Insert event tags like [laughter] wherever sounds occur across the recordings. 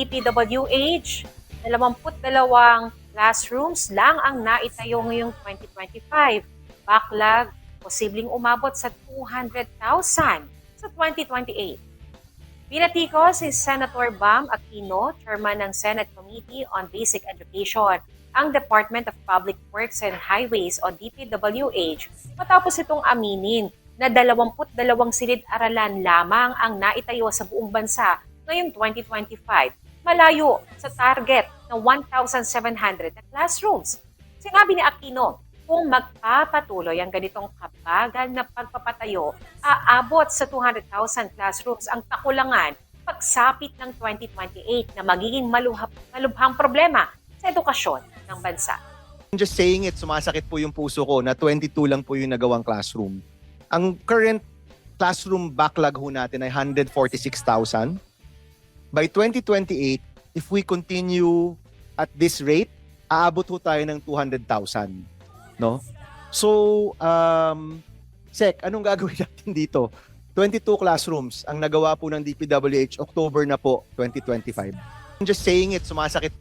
DPWH, 22 classrooms lang ang naitayo ngayong 2025. Backlog, posibleng umabot sa 200,000 sa 2028. Pinatiko si Senator Bam Aquino, chairman ng Senate Committee on Basic Education, ang Department of Public Works and Highways o DPWH matapos itong aminin na 22 silid-aralan lamang ang naitayo sa buong bansa ngayong 2025, malayo sa target na 1,700 na classrooms. Sinabi ni Aquino, kung magpapatuloy ang ganitong kabagal na pagpapatayo, aabot sa 200,000 classrooms ang kakulangan pagsapit ng 2028 na magiging maluhap, malubhang problema sa edukasyon ng bansa. I'm just saying it, sumasakit po yung puso ko na 22 lang po yung nagawang classroom. Ang current classroom backlog ho natin ay 146,000. By 2028, if we continue at this rate, aabot ho tayo ng 200,000. No? So, um, Sek, anong gagawin [laughs] natin dito? 22 classrooms ang nagawa po ng DPWH October na po 2025. I'm just saying it, sumasakit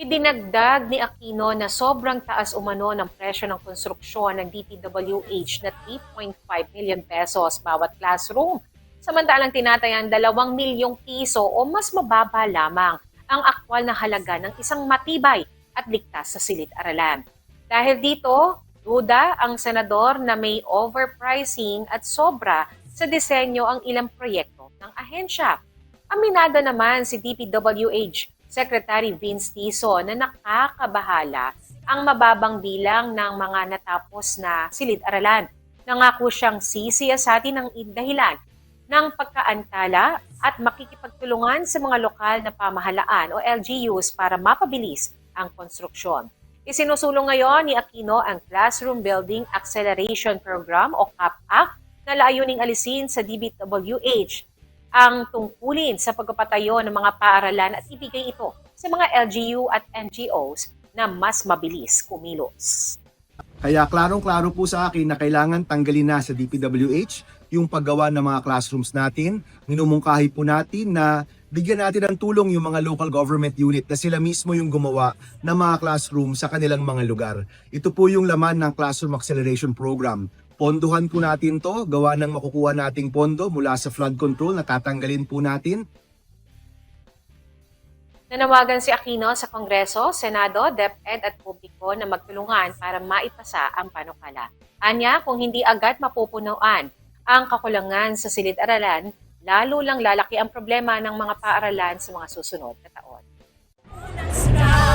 Idinagdag ni Aquino na sobrang taas umano ng presyo ng konstruksyon ng DPWH na 3.5 million pesos bawat classroom. Samantalang tinatayan 2 milyong piso o mas mababa lamang ang aktwal na halaga ng isang matibay at ligtas sa silid-aralan. Dahil dito, duda ang senador na may overpricing at sobra sa disenyo ang ilang proyekto ng ahensya. Aminado naman si DPWH Secretary Vince Tiso na nakakabahala ang mababang bilang ng mga natapos na silid-aralan. Nangako siyang sisiyasatin ng dahilan ng pagkaantala at makikipagtulungan sa mga lokal na pamahalaan o LGUs para mapabilis ang konstruksyon. Isinusulong ngayon ni Aquino ang Classroom Building Acceleration Program o CAPAC na layuning alisin sa DBWH ang tungkulin sa pagpapatayo ng mga paaralan at ibigay ito sa mga LGU at NGOs na mas mabilis kumilos. Kaya klarong-klaro po sa akin na kailangan tanggalin na sa DPWH yung paggawa ng mga classrooms natin. Minumungkahi po natin na bigyan natin ng tulong yung mga local government unit na sila mismo yung gumawa ng mga classroom sa kanilang mga lugar. Ito po yung laman ng Classroom Acceleration Program. Ponduhan po natin to, gawa ng makukuha nating pondo mula sa flood control na tatanggalin po natin Nanawagan si Aquino sa Kongreso, Senado, DepEd at publiko na magtulungan para maipasa ang panukala. Anya, kung hindi agad mapupunuan ang kakulangan sa silid-aralan, lalo lang lalaki ang problema ng mga paaralan sa mga susunod na taon.